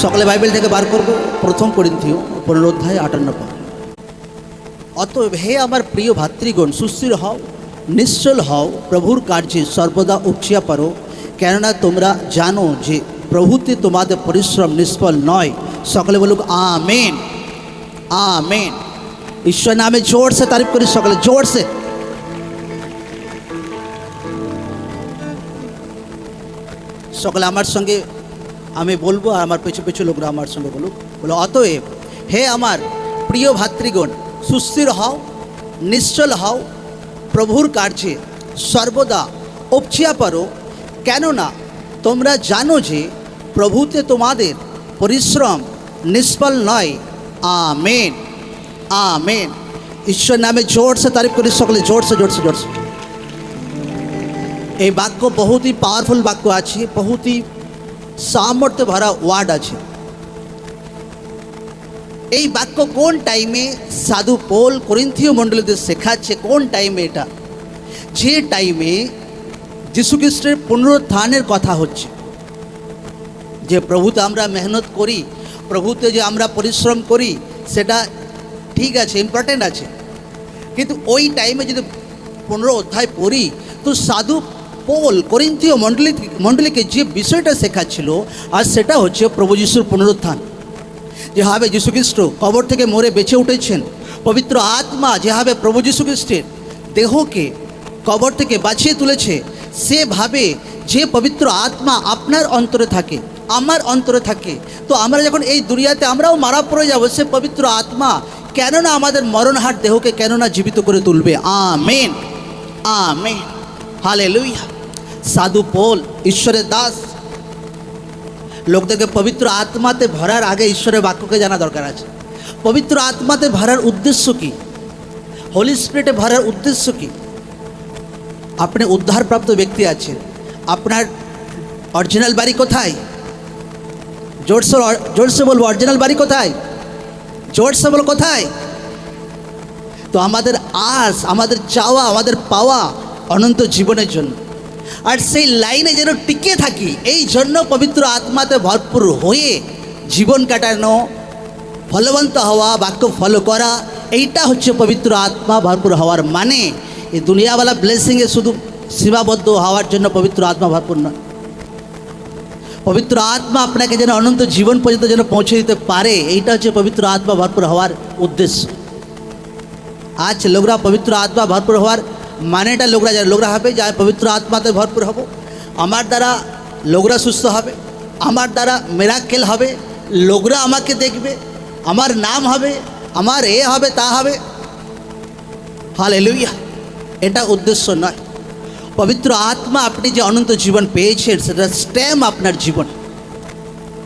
সকলে বাইবেল থেকে বার করব। প্রথম করিন্থীয়, পনেরো অধ্যায় আটান্ন পদ অতএব হে আমার প্রিয় ভাতৃগণ, সুস্থির হও, নিশ্চল হও, প্রভুর কার্যে সর্বদা উপচিয়া পারো কেননা তোমরা জানো যে প্রভুতে তোমাদের পরিশ্রম নিষ্ফল নয়। সকলে বলুক, আমেন। আমেন। ঈশ্বর নামে জোরসে তারিফ করি সকলে, জোরসে। সকলে আমার সঙ্গে আমি বলব আর আমার পেছু পেছু লোকরা আমার সঙ্গে বলুক। বলো, অতএব হে আমার প্রিয় ভাতৃগণ, সুস্থির হও, নিশ্চল হও, প্রভুর কার্যে সর্বদা উপচিয়া পারো কেননা তোমরা জানো যে প্রভুতে তোমাদের পরিশ্রম নিষ্ফল নয়। আমেন। আমেন। ঈশ্বর নামে জোরসে তারিফ করি সকলে, জোরসে জোরসে জোরসে। এই বাক্য বহুতই পাওয়ারফুল বাক্য আছে, বহুতই সামর্থ্য ভরা ওয়ার্ড আছে। এই বাক্য কোন টাইমে সাধু পোল করিন্থীয় মণ্ডলীদের শেখাচ্ছে, কোন টাইমে এটা? যে টাইমে যীশুখ্রিস্টের পুনরুত্থানের কথা হচ্ছে। যে প্রভুতে আমরা মেহনত করি, প্রভুতে যে আমরা পরিশ্রম করি, সেটা ঠিক আছে ইম্পর্টেন্ট আছে। কিন্তু ওই টাইমে যদি পনেরো অধ্যায় পড়ি, তো সাধু পোল করিন্থীয় মণ্ডলী মণ্ডলীকে যে বিষয়টা শেখাচ্ছিল, আর সেটা হচ্ছে প্রভু যিশুর পুনরুত্থান। যেভাবে যীশুখ্রিস্ট কবর থেকে মরে বেঁচে উঠেছেন, পবিত্র আত্মা যেভাবে প্রভু যীশুখ্রিস্টের দেহকে কবর থেকে বাঁচিয়ে তুলেছে, সেভাবে যে পবিত্র আত্মা আপনার অন্তরে থাকে, আমার অন্তরে থাকে, তো আমরা যখন এই দুনিয়াতে আমরাও মারা পড়ে যাব, সে পবিত্র আত্মা কেননা আমাদের মরণহাট দেহকে কেননা জীবিত করে তুলবে। আমেন। আমেন। হালে লুইয়া সাধু পোল, ঈশ্বরের দাস। লোকদেরকে পবিত্র আত্মাতে ভরার আগে ঈশ্বরের বাক্যকে জানা দরকার আছে। পবিত্র আত্মাতে ভরার উদ্দেশ্য কি? হোলি স্পিরিটে ভরার উদ্দেশ্য কি? আপনি উদ্ধারপ্রাপ্ত ব্যক্তি আছেন। আপনার অরিজিনাল বাড়ি কোথায়? জোরসে জোরসে বলব, অরিজিনাল বাড়ি কোথায়? জোরসে বলো কোথায়? তো আমাদের আস, আমাদের চাওয়া, আমাদের পাওয়া অনন্ত জীবনের জন্য। আর সেই লাইনে যেন টিকে থাকি, এই জন্য পবিত্র আত্মাতে ভরপুর হয়ে জীবন কাটানো, ফলবন্ত হওয়া, বাক্য ফলো করা, এইটা হচ্ছে পবিত্র আত্মা, ভরপুর হওয়ার মানে। এই দুনিয়াওয়ালা ব্লেসিংয়ে শুধু সীমাবদ্ধ হওয়ার জন্য পবিত্র আত্মা ভরপুর নয়। পবিত্র আত্মা আপনাকে যেন অনন্ত জীবন পর্যন্ত যেন পৌঁছে দিতে পারে, এইটা হচ্ছে পবিত্র আত্মা ভরপুর হওয়ার উদ্দেশ্য। আজ লোকরা পবিত্র আত্মা ভরপুর হওয়ার মানেটা লোকরা জানে, লোকরা হবে যে পবিত্র আত্মাতে ভরপুর হব। আমার দ্বারা লোকরা সুস্থ হবে, আমার দ্বারা মেরাক্কেল হবে, লোকরা আমাকে দেখবে, আমার নাম হবে, আমার এ হবে, তা হবে। হাল এলুইয়া এটা উদ্দেশ্য নয়। পবিত্র আত্মা আপনি যে অনন্ত জীবন পেয়েছেন, সেটা স্ট্যাম আপনার জীবন।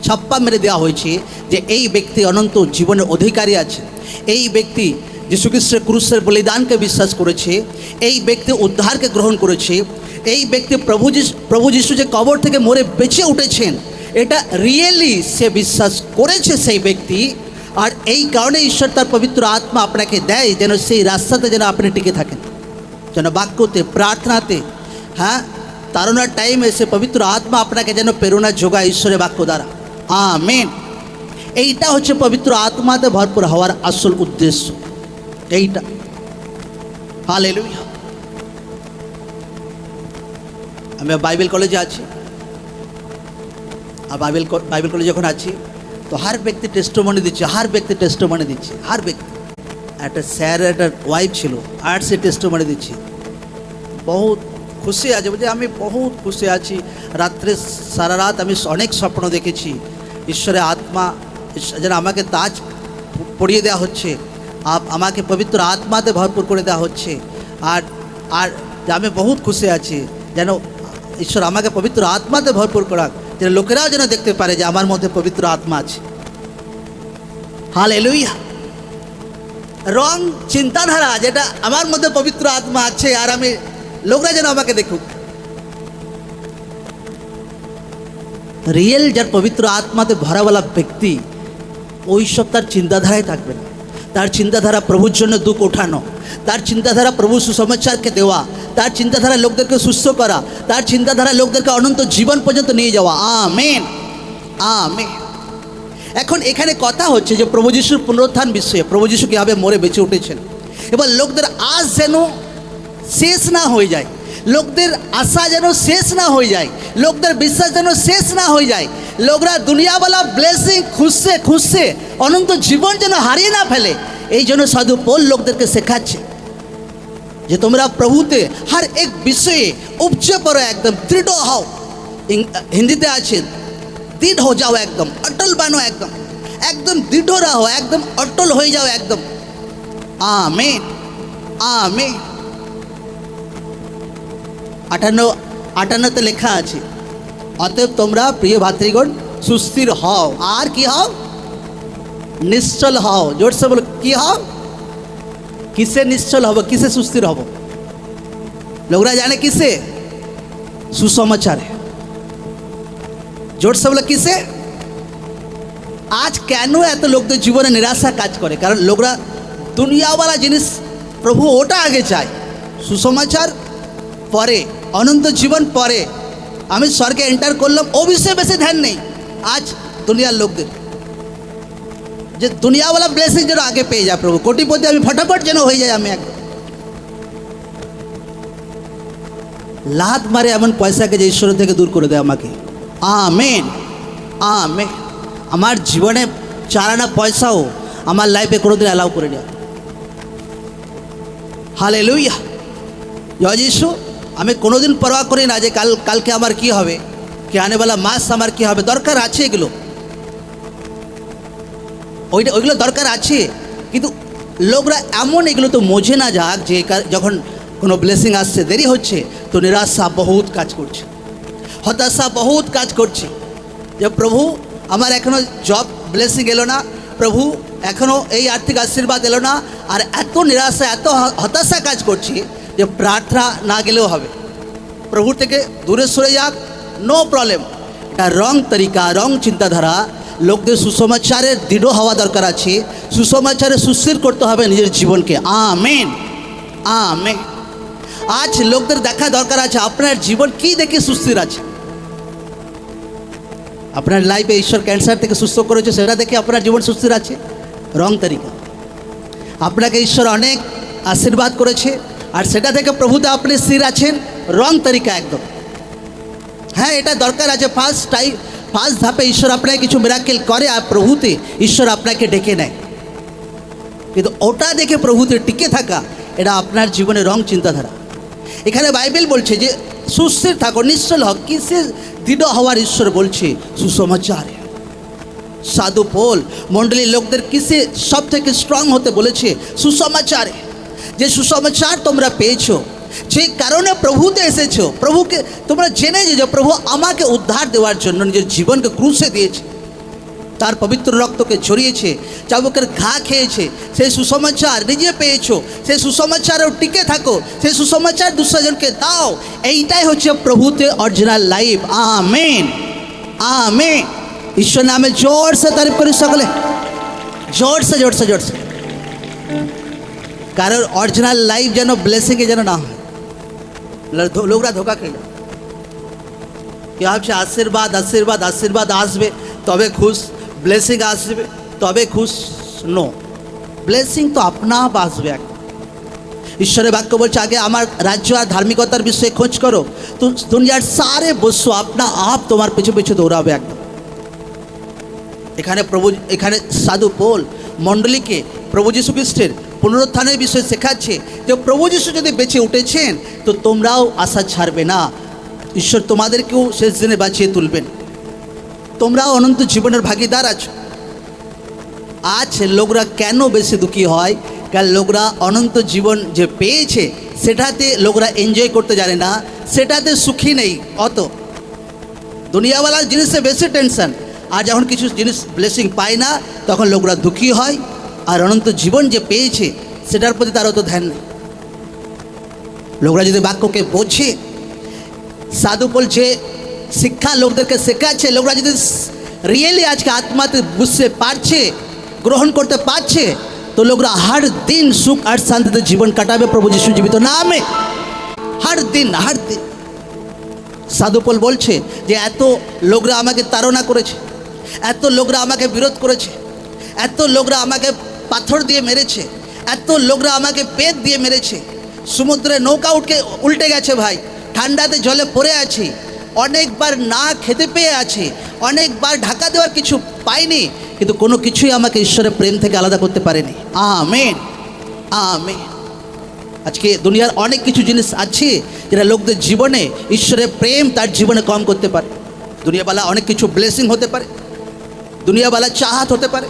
ছাপ্পা মেরে দেওয়া হয়েছে যে এই ব্যক্তি অনন্ত জীবনের অধিকারী আছে। এই ব্যক্তি যীশুখ্রিস্টের ক্রুশের বলিদানকে বিশ্বাস করেছে, এই ব্যক্তি উদ্ধারকে গ্রহণ করেছে, এই ব্যক্তি প্রভু প্রভু যিশু যে কবর থেকে মরে বেঁচে উঠেছেন, এটা রিয়েলি সে বিশ্বাস করেছে সেই ব্যক্তি। আর এই কারণে ঈশ্বর তার পবিত্র আত্মা আপনাকে দেয়, যেন সেই রাস্তাতে যেন আপনি টিকে থাকেন। যেন বাক্যতে, প্রার্থনাতে হ্যাঁ তারণার টাইমে সে পবিত্র আত্মা আপনাকে যেন প্রেরণা যোগায় ঈশ্বরের বাক্য দ্বারা। আমেন। এইটা হচ্ছে পবিত্র আত্মাতে ভরপুর হওয়ার আসল উদ্দেশ্য। এইটা হালেলুয়া আমি বাইবেল কলেজে আছি। আর বাইবেল বাইবেল কলেজে যখন আছি, তো হার ব্যক্তি টেস্টমনি দিচ্ছে, হার ব্যক্তি টেস্টমনি দিচ্ছে, হার ব্যক্তি। একটা স্যার একটা ওয়াইফ ছিল, আর সে টেস্টমনি দিচ্ছে। বহুত খুশি আছে, বলছে, আমি বহুত খুশি আছি। রাত্রে সারা রাত আমি অনেক স্বপ্ন দেখেছি। ঈশ্বরের আত্মা যেন আমাকে তাজ পড়িয়ে দেওয়া হচ্ছে। আমাকে পবিত্র আত্মাতে ভরপুর করে দেওয়া হচ্ছে। আর আর আমি বহুত খুশি আছি, যেন ঈশ্বর আমাকে পবিত্র আত্মাতে ভরপুর করা যেন লোকেরাও যেন দেখতে পারে যে আমার মধ্যে পবিত্র আত্মা আছে। হাল এলুইয়া রং চিন্তাধারা যেটা আমার মধ্যে পবিত্র আত্মা আছে, আর আমি লোকরা যেন আমাকে দেখুক। রিয়েল যার পবিত্র আত্মাতে ভরাওয়ালা ব্যক্তি, ওই সব তার চিন্তাধারায় থাকবে না। তার চিন্তাধারা প্রভুর জন্য দুঃখ ওঠানো, তার চিন্তাধারা প্রভু সুসমাচারকে দেওয়া, তার চিন্তাধারা লোকদেরকে সুস্থ করা, তার চিন্তাধারা লোকদেরকে অনন্ত জীবন পর্যন্ত নিয়ে যাওয়া। আমেন। আমেন। এখন এখানে কথা হচ্ছে যে প্রভু যিশুর পুনরুত্থান বিষয়ে, প্রভু যিশু কীভাবে মরে বেঁচে উঠেছেন। এবার লোকদের আজ যেন শেষ না হয়ে যায়। লোকদের আশা যেন শেষ না হয়ে যায়, লোকদের বিশ্বাস যেন শেষ না হয়ে যায়। লোকরা দুনিয়াওয়ালা ব্লেসিং খুঁজছে খুঁজছে, অনন্ত জীবন যেন হারিয়ে না ফেলে। এই জন্য সাধু পোল লোকদেরকে শেখাচ্ছে যে তোমরা প্রভুতে হর এক বিষয়ে উপচে পড়ো একদম, দৃঢ় হও। হিন্দিতে আছে, দৃঢ় যাও একদম, অটল বানো একদম। একদম দৃঢ় রাহো, একদম অটল হয়ে যাও একদম। Amen amen. আটান্ন, আটান্নতে লেখা আছে, অতএব তোমরা প্রিয় ভাতৃগণ, সুস্থির হও। আর কি হও? নিশ্চল হও। জোরসে বলো, কি হও? কিসে নিশ্চল হব? কিসে সুস্থির হব? লোকরা জানে কিসে? সুসমাচারে। জোরসে বলো, কিসে? আজ কেন এত লোকদের জীবনে নিরাশা কাজ করে? কারণ লোকরা দুনিয়াওয়ালা জিনিস প্রভু ওটা আগে চায়। সুসমাচার পরে। অনন্ত জীবন পরে আমি স্বর্গে এন্টার করলাম। ও বিষয়ে বেশি ধ্যান নেই। আজ দুনিয়ার লোকদের। যে দুনিয়াওয়ালা ব্লেসিং যেন আগে পেয়ে যায় প্রভু। কোটিপতি আমি ফটাফট যেন হয়ে যায় আমি একদম। লাত মারে এমন পয়সাকে যে ঈশ্বর থেকে দূর করে দেয় আমাকে। আমেন। আমেন। আমার জীবনে চারানা পয়সাও আমার লাইফে কোনোদিন অ্যালাউ করে দেয় হালে লুইয়া যিশু। আমি কোনোদিন পরোয়া করি না যে কাল, কালকে আমার কি হবে? কি আনেওয়ালা মাস আমার কি হবে? দরকার আছে এগুলো। ওইটা, ওইগুলো দরকার আছে। কিন্তু লোকরা এমন এগুলো তো মোঝে না যাক যে যখন কোনো ব্লেসিং আসছে, দেরি হচ্ছে, তো নিরাশা বহুত কাজ করছে। হতাশা বহুত কাজ করছে। যে প্রভু, আমার এখনও জব ব্লেসিং এলো না। প্রভু এখনও এই আর্থিক আশীর্বাদ এলো না। আর এত নিরাশা, এত হতাশা কাজ করছি। যে প্রার্থনা না গেলেও হবে। প্রভুর থেকে দূরে সরে যাক নো প্রবলেম এটা রং তরিকা, রং চিন্তাধারা। লোকদের সুসমাচারের দৃঢ় হওয়া দরকার আছে। সুসমাচারে সুস্থির করতে হবে নিজের জীবনকে। আমেন। আমেন। আজ লোকদের দেখা দরকার আছে, আপনার জীবন কি দেখে সুস্থির আছে? আপনার লাইফে ঈশ্বর ক্যান্সার থেকে সুস্থ করেছে, সেটা দেখে আপনার জীবন সুস্থির আছে? রং তরিকা। আপনাকে ঈশ্বর অনেক আশীর্বাদ করেছে। আর সেটা থেকে প্রভুতে আপনি স্থির আছেন, রং তরিকা একদম। হ্যাঁ এটা দরকার আছে ফার্স্ট টাইম ফার্স্ট ধাপে ঈশ্বর আপনাকে কিছু মিরাকেল করে আর প্রভুতে ঈশ্বর আপনাকে ডেকে নেয়। কিন্তু ওটা দেখে প্রভুতে টিকে থাকা, এটা আপনার জীবনে রং চিন্তাধারা। এখানে বাইবেল বলছে যে, সুস্থির থাকো, নিশ্চল হক কিসে দৃঢ় হওয়ার ঈশ্বর বলছে, সুসমাচারে। সাধু পোল, মণ্ডলীর লোকদের কিসে সব থেকে স্ট্রং হতে বলেছে, সুসমাচারে। যে সুসমাচার তোমরা পেয়েছ যে কারণে প্রভুতে এসেছ প্রভুকে তোমরা জেনে যে প্রভু আমাকে উদ্ধার দেওয়ার জন্য নিজের জীবনকে ক্রুশে দিয়েছে তার পবিত্র রক্তকে ঝরিয়েছে চাবুকের ঘা খেয়েছে সেই সুসমাচার নিজে পেয়েছ সেই সুসমাচারেও টিকে থাকো সেই সুসমাচার দুসজনকে দাও এইটাই হচ্ছে প্রভুতে অরিজিনাল লাইফ আমেন আমেন ঈশ্বর নামে জোরসে তারিফ করি সকলে জোরসে জোরসে জোরসে কারোর অরিজিনাল লাইফ যেন ব্লেসিংয়ে যেন না হয় লো- লোকরা ধোকা খেয়ে যায় কি ভাবছে আশীর্বাদ আশীর্বাদ আশীর্বাদ আসবে তবে খুশ ব্লেসিং আসবে তবে খুশ নো ব্লেসিং তো আপনা আপ আসবে এক ঈশ্বরের বাক্য বলছে আগে আমার রাজ্য আর ধার্মিকতার বিষয়ে খোঁজ করো তো দুনিয়ার সারে বসো আপনা আপ তোমার পিছু পিছু দৌড়াবে একদম এখানে প্রভু এখানে সাধু পোল মণ্ডলীকে প্রভু যীশু খ্রিস্টের পুনরুত্থানের বিষয়ে শেখাচ্ছে যে প্রভু যীশু যদি বেঁচে উঠেছেন, তো তোমরাও আশা ছাড়বে না। ঈশ্বর তোমাদেরকেও শেষ দিনে বাঁচিয়ে তুলবেন। তোমরাও অনন্ত জীবনের ভাগিদার আছো। আজ লোকরা কেন বেশি দুঃখী হয়? কারণ লোকরা অনন্ত জীবন যে পেয়েছে, সেটাতে লোকরা এনজয় করতে জানে না। সেটাতে সুখী নেই। অত দুনিয়াওয়ালা জিনিসে বেশি টেনশন আর যখন কিছু জিনিস ব্লেসিং পায় না, তখন লোকরা দুঃখী হয়। আর অনন্ত জীবন যে পেয়েছে, সেটার প্রতি তার অত ধ্যান নেই। লোকরা যদি বাক্যকে বোঝে, সাধু বলছে, শিক্ষা লোকদেরকে শেখাচ্ছে, লোকরা যদি রিয়েলি আজকে আত্মাতে বুঝতে পারছে, গ্রহণ করতে পারছে, তো লোকরা হর দিন সুখ আর শান্তিতে জীবন কাটাবে প্রভু যিশু জীবিত নামে। হর দিন হর দিন। সাধুপল বলছে যে, এত লোকরা আমাকে তাড়না করেছে, এত লোকরা আমাকে বিরোধ করেছে, এত লোকরা আমাকে পাথর দিয়ে মেরেছে। এত লোকরা আমাকে পেট দিয়ে মেরেছে। সমুদ্রে নৌকা উঠকে উল্টে গেছে ভাই। ঠান্ডাতে জলে পড়ে আছি। অনেকবার না খেতে পেয়ে আছে। অনেকবার ঢাকা দেওয়ার কিছু পাইনি। কিন্তু কোনো কিছুই আমাকে ঈশ্বরের প্রেম থেকে আলাদা করতে পারেনি। আমেন। আমেন। আজকে দুনিয়ার অনেক কিছু জিনিস আছে যেটা লোকদের জীবনে ঈশ্বরের প্রেম তার জীবনে কম করতে পারে। দুনিয়াওয়ালা অনেক কিছু ব্লেসিং হতে পারে। দুনিয়াওয়ালা চাহাত হতে পারে।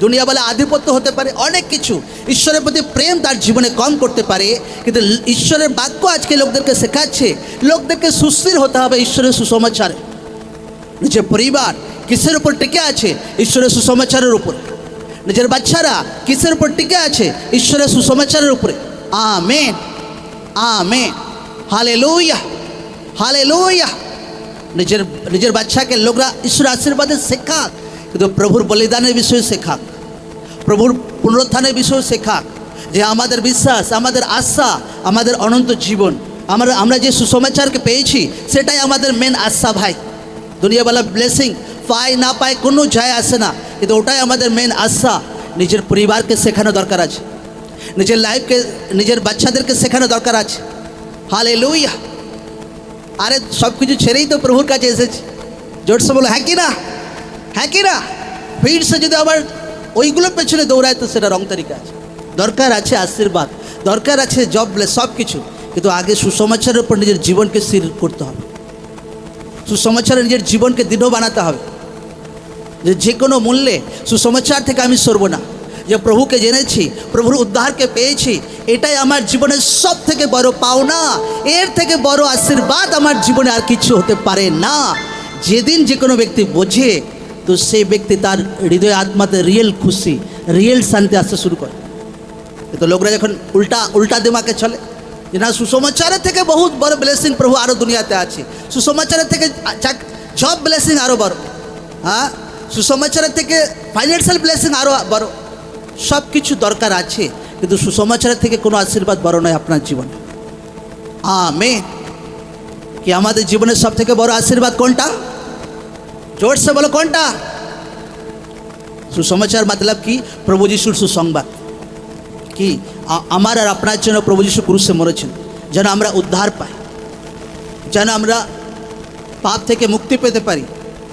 দুনিয়াওয়ালা আধিপত্য হতে পারে, অনেক কিছু। ঈশ্বরের প্রতি প্রেম তার জীবনে কম করতে পারে, কিন্তু ঈশ্বরের বাক্য আজকে লোকদেরকে শেখাচ্ছে, লোকদেরকে সুস্থির হতে হবে ঈশ্বরের সুসমাচারে। নিজের পরিবার কিসের উপর টিকে আছে? ঈশ্বরের সুসমাচারের উপরে। নিজের বাচ্চারা কিসের উপর টিকে আছে? ঈশ্বরের সুসমাচারের উপরে। আমেন। আমেন। হালে লুইয়া হালে লুইয়া নিজের নিজের বাচ্চাকে লোকরা ঈশ্বর আশীর্বাদে শেখাক। কিন্তু প্রভুর বলিদানের বিষয়ে শেখাক প্রভুর পুনরুত্থানের বিষয়ে শেখাক যে আমাদের বিশ্বাস, আমাদের আশা, আমাদের অনন্ত জীবন, আমরা আমরা যে সুসমাচারকে পেয়েছি, সেটাই আমাদের মেন আশা ভাই। দুনিয়াওয়ালা ব্লেসিং পায় না পায় কোনো যায় আসে না, কিন্তু ওটাই আমাদের মেন আশা। নিজের পরিবারকে শেখানো দরকার আছে। নিজের লাইফকে নিজের বাচ্চাদেরকে শেখানো দরকার আছে। হালে লুইয়া আরে সব কিছু ছেড়েই তো প্রভুর কাছে এসেছি। জোরসে বলো হ্যাঁ কি না? হ্যাঁ কি না যদি আবার ওইগুলোর পেছনে দৌড়ায়, তো সেটা রং তারিকা আছে। দরকার আছে আশীর্বাদ, দরকার আছে জব সব কিছু কিন্তু আগে সুসমাচারের উপর নিজের জীবনকে স্থির করতে হবে। সুসমাচারে নিজের জীবনকে দৃঢ় বানাতে হবে। যে যে কোনো মূল্যে সুসমাচার থেকে আমি সরব না। যে প্রভুকে জেনেছি, প্রভুর উদ্ধারকে পেয়েছি, এটাই আমার জীবনের সব থেকে বড় পাওনা। এর থেকে বড় আশীর্বাদ আমার জীবনে আর কিছু হতে পারে না। যেদিন যে কোনো ব্যক্তি বোঝে তো সেই ব্যক্তি তার হৃদয় আত্মাতে রিয়েল খুশি রিয়েল শান্তি আসতে শুরু করে। তো লোকরা যখন উল্টা উল্টা দিমাকে চলে, যে না, সুসমাচারের থেকে বহুত বড় ব্লেসিং প্রভু আরও দুনিয়াতে আছে। সুসমাচারের থেকে জব ব্লেসিং আরও বড়। হ্যাঁ? সুসমাচারের থেকে ফাইন্যান্সিয়াল ব্লেসিং আরও বড়। সব কিছু দরকার আছে, কিন্তু সুসমাচারের থেকে কোনো আশীর্বাদ বড় নয় আপনার জীবনে। আমে কি আমাদের জীবনের সব থেকে বড় আশীর্বাদ কোনটা? জোরসে বলো, কোনটা? সুসমাচার মতলব কি? প্রভু যিশুর সুসংবাদ। কি? আমার আর আপনার জন্য প্রভু যিশু ক্রুশে মরেছেন, যেন আমরা উদ্ধার পাই, যেন আমরা পাপ থেকে মুক্তি পেতে পারি,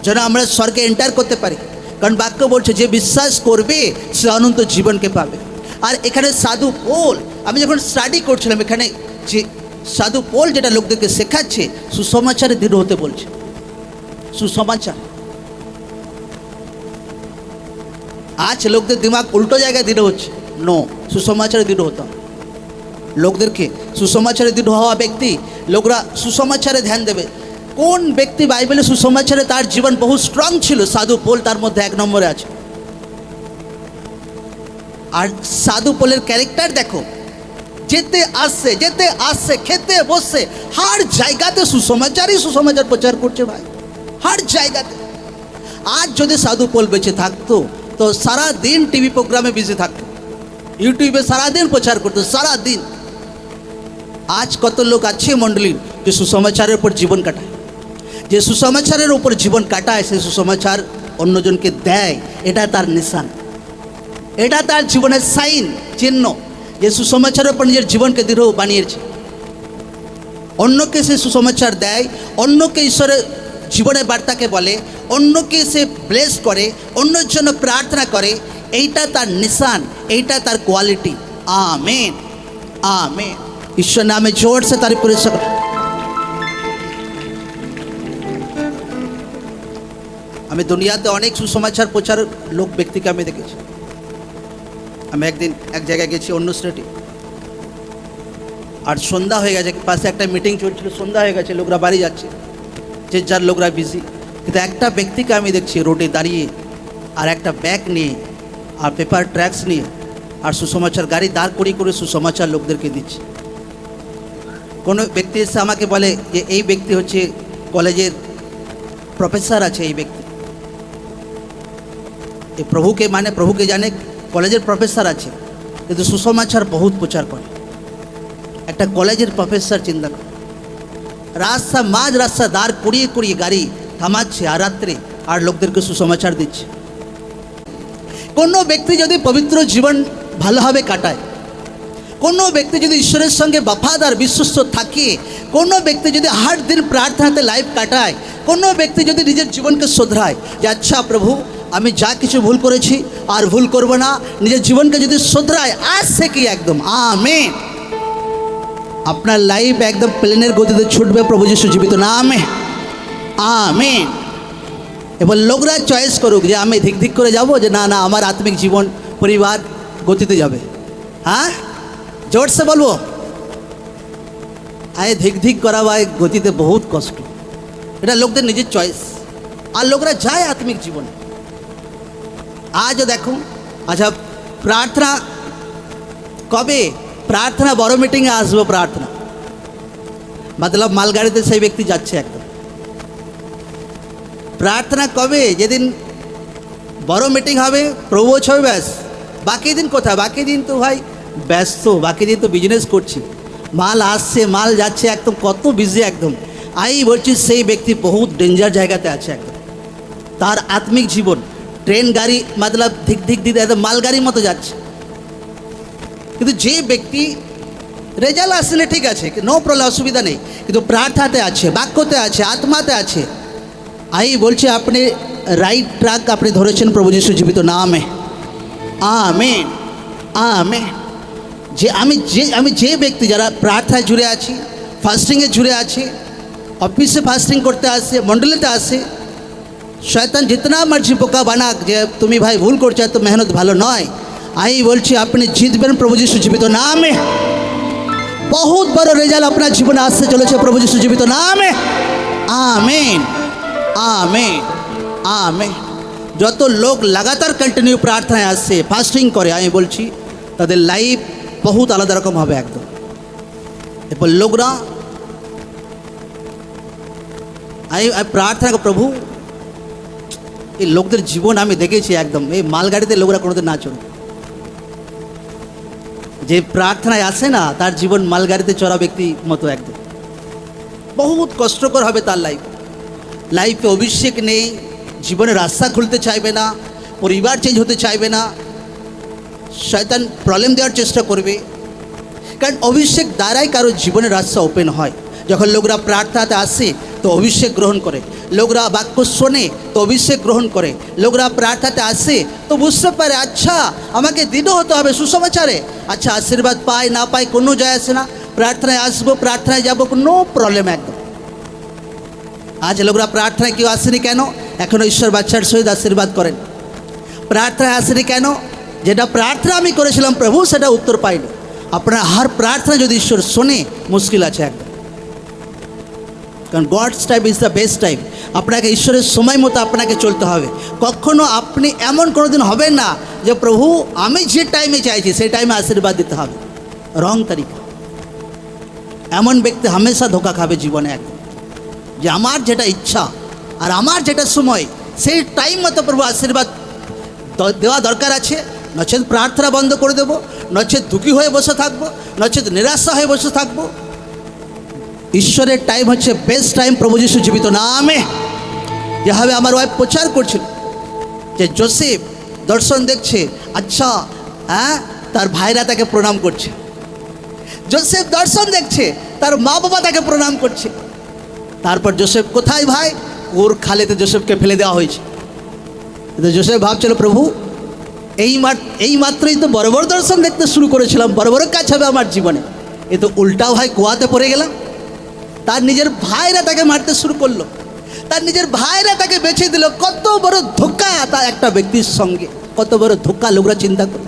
যেন আমরা স্বর্গে এন্টার করতে পারি। কারণ বাক্য বলছে, যে বিশ্বাস করবে, সে অনন্ত জীবনকে পাবে। আর এখানে সাধু পোল, আমি যখন স্টাডি করছিলাম এখানে, যে সাধু পোল যেটা লোকদেরকে শেখাচ্ছে সুসমাচারে দৃঢ় হতে বলছে। সুসমাচার। আজ লোকদের দিমাগ উল্টো জায়গায় দৃঢ় হচ্ছে। নো, সুসমাচারে দৃঢ় হতে হবে লোকদেরকে সুসমাচারে দৃঢ় হওয়া ব্যক্তি, লোকরা সুসমাচারে ধ্যান দেবে। কোন ব্যক্তি বাইবেলে সুসমাচারে তার জীবন বহু স্ট্রং ছিল, সাধু পোল তার মধ্যে এক নম্বরে আছে। আর সাধু পোলের ক্যারেক্টার দেখো, যেতে আসছে যেতে আসছে, খেতে বসে হার জায়গাতে সুসমাচারই সুসমাচার প্রচার করছে ভাই, হার জায়গাতে। আজ যদি সাধু পোল বেঁচে থাকতো তো সারা দিন টিভি প্রোগ্রামে বিজি থাকতো। ইউটিউবে সারাদিন প্রচার করতো, সারাদিন। আজ কত লোক আছে মণ্ডলীর যে সুসমাচারের উপর জীবন কাটায়? যে সুসমাচারের উপর জীবন কাটায় সে সুসমাচার অন্যজনকে দেয়, এটা তার নিশান। এটা তার জীবনের সাইন, চিহ্ন, যে সুসমাচারের উপর নিজের জীবনকে দৃঢ় বানিয়েছে। অন্যকে সে সুসমাচার দেয়, অন্যকে ঈশ্বরের জীবনের বার্তাকে বলে, অন্যকে সে ব্লেস করে, অন্যের জন্য প্রার্থনা করে, এইটা তার নিশান, এইটা তার কোয়ালিটি আমেন আমেন ঈশ্বর নামে জোর সে তার পরিচয় আমি দুনিয়াতে অনেক সুসমাচার প্রচার লোক ব্যক্তিকে আমি দেখেছি। আমি একদিন এক জায়গায় গেছি, অন্য স্টেটে আর সন্ধ্যা হয়ে গেছে, পাশে একটা মিটিং চলছিল, সন্ধ্যা হয়ে গেছে, লোকরা বাড়ি যাচ্ছে। যে যার লোকরা বিজি কিন্তু একটা ব্যক্তিকে আমি দেখছি রোডে দাঁড়িয়ে, আর একটা ব্যাগ নিয়ে, আর পেপার ট্র্যাক্স নিয়ে, আর সুসমাচার গাড়ি দাঁড় করিয়ে করে সুসমাচার লোকদেরকে দিচ্ছে। কোনো ব্যক্তি এসে আমাকে বলে যে, এই ব্যক্তি হচ্ছে কলেজের প্রফেসর আছে এই ব্যক্তি। এই প্রভুকে মানে প্রভুকে জানে কলেজের প্রফেসর আছে। কিন্তু সুসমাচার বহুত প্রচার করে। একটা কলেজের প্রফেসর চিন্তা করে। রাস্তা মাঝ রাস্তা দাঁড় করিয়ে করিয়ে গাড়ি থামাচ্ছে আর রাত্রে আর লোকদেরকে সুসমাচার দিচ্ছে। কোনো ব্যক্তি যদি পবিত্র জীবন ভালোভাবে কাটায়, কোনো ব্যক্তি যদি ঈশ্বরের সঙ্গে বাফাদার, বিশ্বস্ত থাকে, কোনো ব্যক্তি যদি হার দিন প্রার্থনাতে লাইফ কাটায়, কোনো ব্যক্তি যদি নিজের জীবনকে শোধরায় যে আচ্ছা প্রভু, আমি যা কিছু ভুল করেছি আর ভুল করব না, নিজের জীবনকে যদি শোধরায়, আজ থেকে একদম, আমেন। আপনার লাইফ একদম প্লেনের গতিতে ছুটবে, প্রভু যিশু জীবিত না আমি আমেন। এবার লোকরা চয়েস করুক যে আমি ধিক ধিক করে যাব, যে না না, আমার আত্মিক জীবন, পরিবার গতিতে যাবে। হ্যাঁ? জোরসে বলব। আয় ধিক ধিক করা বা গতিতে বহুত কষ্ট। এটা লোকদের নিজের চয়েস আর লোকরা যায় আত্মিক জীবনে। আজও দেখো। আচ্ছা প্রার্থনা কবে? প্রার্থনা, বড় মিটিংয়ে আসব প্রার্থনা। মতলব মালগাড়িতে সেই ব্যক্তি যাচ্ছে একদম। প্রার্থনা কবে? যেদিন বড় মিটিং হবে প্রবোচ হবে ব্যাস। বাকি দিন কোথায়? বাকি দিন তো ভাই ব্যস্ত, বাকি দিন তো বিজনেস করছি। মাল আসছে, মাল যাচ্ছে, একদম কত বিজি একদম। আমি বলছি সেই ব্যক্তি বহুত ডেঞ্জার জায়গাতে আছে একদম। তার আত্মিক জীবন। ট্রেন, গাড়ি, মতলব ধিক ধিক দিতে, একদম মালগাড়ির মতো যাচ্ছে। কিন্তু যে ব্যক্তি রেজাল্ট আসলে ঠিক আছে নো প্রবলেম অসুবিধা নেই। কিন্তু প্রার্থনাতে আছে, বাক্যতে আছে, আত্মাতে আছে। আই বলছি, আপনি রাইট ট্রাক আপনি ধরেছেন প্রভু যিশু জীবিত নামে। আমে আমে যে আমি যে আমি যে ব্যক্তি যারা প্রার্থায় জুড়ে আছি ফাস্টিংয়ে জুড়ে আছি অফিসে ফাস্টিং করতে আসে মণ্ডলীতে আসে, শয়তান জিতনা মার্জি পোকা বানাক যে তুমি ভাই ভুল করছ, এত মেহনত ভালো নয়। আমি বলছি, আপনি জিতবেন প্রভু যিশু জীবিত নামে। বহুত বড় রেজাল্ট আপনার জীবনে আসতে চলেছে প্রভু যিশু জীবিত নামে। আমেন। আমেন। আমেন। যত লোক লাগাতার কন্টিনিউ প্রার্থনায় আসছে ফাস্টিং করে, আমি বলছি, তাদের লাইফ বহুত আলাদা রকম হবে একদম। এরপর লোকরা, আমি প্রার্থনা প্রভু, এই লোকদের জীবন আমি দেখেছি একদম। এই মালগাড়িতে লোকরা কোনোদিন না চলবে যে প্রার্থনায় আসে না, তার জীবন মালগাড়িতে চড়া ব্যক্তি মতো একদম। বহুত কষ্টকর হবে তার লাইফ লাইফে অভিষেক নেই জীবনে রাস্তা খুলতে চাইবে না, পরিবার চেঞ্জ হতে চাইবে না। শয়তান প্রবলেম দেওয়ার চেষ্টা করবে। কারণ অভিষেক দ্বারাই কারও জীবনের রাস্তা ওপেন হয়। যখন লোকরা প্রার্থনাতে আসে তো অভিষেক গ্রহণ করে। লোকরা বাক্য শোনে, তো অভিষেক গ্রহণ করে। লোকরা প্রার্থনাতে আসে, তো বুঝতে পারে আচ্ছা আমাকে দিনও হতে হবে সুসমাচারে। আচ্ছা আশীর্বাদ পায়, না পায়, কোনো যায় আসে না। প্রার্থনায় আসব, প্রার্থনায় যাব, কোনো প্রবলেম একদম আজ লোকরা প্রার্থনায় কেউ আসেনি কেন? এখনও ঈশ্বর বাচ্চার সহিত আশীর্বাদ করেন। প্রার্থনায় আসেনি কেন? যেটা প্রার্থনা আমি করেছিলাম প্রভু, সেটা উত্তর পাইনি। আপনার হার প্রার্থনা যদি ঈশ্বর শোনে, মুশকিল আছে একদম। কারণ God's time is the best time আপনাকে ঈশ্বরের সময় মতো আপনাকে চলতে হবে। কখনো আপনি এমন কোনো দিন হবেন না যে, প্রভু, আমি যে টাইমে চাইছি, সেই টাইমে আশীর্বাদ দিতে হবে। রং তারিখা। এমন ব্যক্তি হামেশা ধোকা খাবে জীবনে এক। যে, আমার যেটা ইচ্ছা আর আমার যেটা সময়, সেই টাইম মতো প্রভু আশীর্বাদ দেওয়া দরকার আছে। নচেত প্রার্থনা বন্ধ করে দেবো, নচেত দুঃখী হয়ে বসে থাকব, নচেত নিরাশা হয়ে বসে থাকব ঈশ্বরের টাইম হচ্ছে বেস্ট টাইম প্রভু যিশু জীবিত নামে। যেভাবে আমার ওয়াইফ প্রচার করছিল, যে জোসেফ দর্শন দেখছে আচ্ছা হ্যাঁ তার ভাইরা তাকে প্রণাম করছে। জোসেফ দর্শন দেখছে, তার মা বাবা তাকে প্রণাম করছে। তারপর জোসেফ, কোথায় ভাই? ওর খালেতে জোসেফকে ফেলে দেওয়া হয়েছে। কিন্তু জোসেফ ভাবছিল, প্রভু, এই এই মাত্রই তো বড় বড় দর্শন দেখতে শুরু করেছিলাম, বড় বড় কাজ হবে আমার জীবনে। এ তো উল্টাও ভাই কুয়াতে পড়ে গেলাম। তার নিজের ভাইরা তাকে মারতে শুরু করল। তার নিজের ভাইরা তাকে বেছে দিল। কত বড় ধোকা তার একটা ব্যক্তির সঙ্গে। কত বড় ধোকা লোকরা চিন্তা করে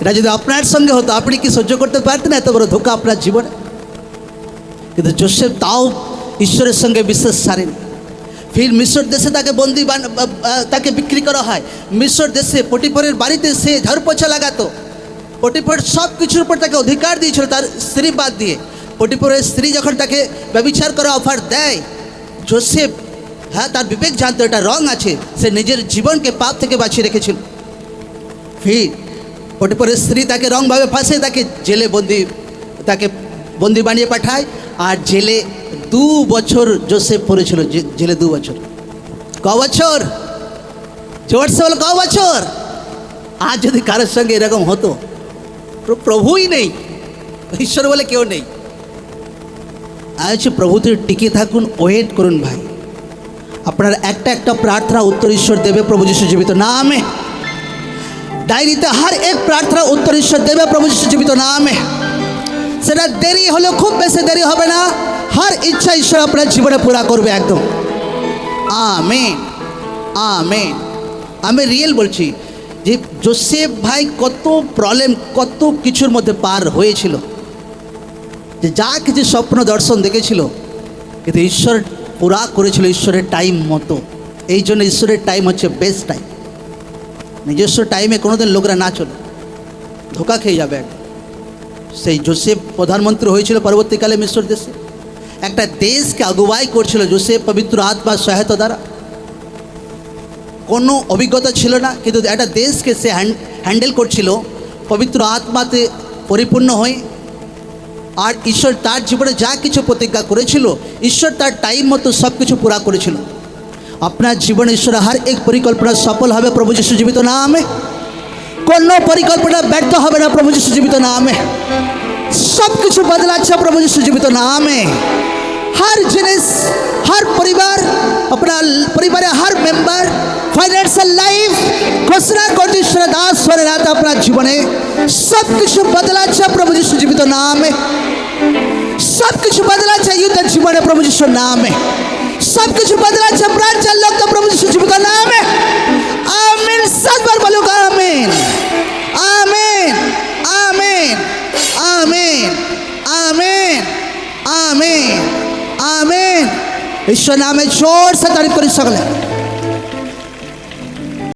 এটা যদি আপনার সঙ্গে হতো, আপনি কি সহ্য করতে পারতেন এত বড় ধোকা আপনার জীবনে? কিন্তু জোসেফ তাও ঈশ্বরের সঙ্গে বিশ্বাস সারেন ফির মিশর দেশে তাকে বন্দি তাকে বিক্রি করা হয়। মিশর দেশে পটিপরের বাড়িতে সে ঝড় পোছা লাগাতো। পটিপর সব কিছুর উপর তাকে অধিকার দিয়েছিল, তার স্ত্রী বাদ দিয়ে। পটিপরের স্ত্রী যখন তাকে ব্যবিচার করা অফার দেয়, জোসেফ হ্যাঁ তার বিবেক জানতো এটা রং আছে, সে নিজের জীবনকে পাপ থেকে বাঁচিয়ে রেখেছিল। ফির পটিপরের স্ত্রী তাকে রংভাবে ফাঁসে তাকে জেলে বন্দি, তাকে বন্দি বানিয়ে পাঠায়, আর জেলে দু বছর জোসেফ পড়েছিল জেলে দু বছর। ক বছর? জোরসে বল, ক বছর? আজ যদি কারোর সঙ্গে এরকম হতো প্রভুই নেই, ঈশ্বর বলে কেউ নেই। আজ প্রভুতে টিকে থাকুন, ওয়েট করুন ভাই। আপনার একটা একটা প্রার্থনা উত্তর ঈশ্বর দেবে, প্রভু যিশু জীবিত নামে ডায়েরিতে হার এক প্রার্থনা উত্তর ঈশ্বর দেবে, প্রভু যিশু জীবিত নামে সেটা দেরি হলেও খুব বেশি দেরি হবে না। হার ইচ্ছা ঈশ্বর আপনার জীবনে পুরা করবে একদম। আমেন। আমেন। আমি রিয়েল বলছি যে জোসেফ ভাই কত প্রবলেম কত কিছুর মধ্যে পার হয়েছিল। যে যা কিছু স্বপ্ন দর্শন দেখেছিল, কিন্তু ঈশ্বর পুরা করেছিল ঈশ্বরের টাইম মতো। এই জন্য ঈশ্বরের টাইম হচ্ছে বেস্ট টাইম নিজস্ব টাইমে কোনোদিন লোকরা না চলে। ধোকা খেয়ে যাবে একদম। সেই জোসেফ প্রধানমন্ত্রী হয়েছিল পরবর্তীকালে মিশ্র দেশে। একটা দেশকে আগুয়াই করছিল জোসেফ পবিত্র আত্মার সহায়তা দ্বারা। কোনো অভিজ্ঞতা ছিল না, কিন্তু একটা দেশকে সে হ্যান্ডেল করছিল। পবিত্র আত্মাতে পরিপূর্ণ হয়ে আর ঈশ্বর তার জীবনে যা কিছু প্রতিজ্ঞা করেছিল, ঈশ্বর তার টাইম মতো সব কিছু পুরা করেছিল। আপনার জীবনে ঈশ্বর হার এক পরিকল্পনা সফল হবে প্রভু যিশু জীবিত নামে। কোনো পরিকল্পনা ব্যর্থ হবে না প্রভু যিশু জীবিত নামে। সব কিছু বদলাচ্ছে প্রভু যিশু জীবিত নামে। हर जिनिस हर परिवार अपना परिवार हर मेंबर फाइनेंशियल लाइफ ঘোষণা করতে ঈশ্বর দাস করে রাত আপনার জীবনে সব কিছু বদলাচ্ছে প্রভু যিশু জীবিত নামে সব কিছু বদলাচ্ছে युद्ध জীবনে প্রভু যিশুর নামে সব কিছু বদলাচ্ছে প্রাণ চাল্লক প্রভু যিশু জীবিত নামে আমিন সাতবার বলুক আমিন আমিন আমিন আমিন আমিন আমিন আমিন। ঈশ্বর নামে জোর সে তারিফ করি সকলে।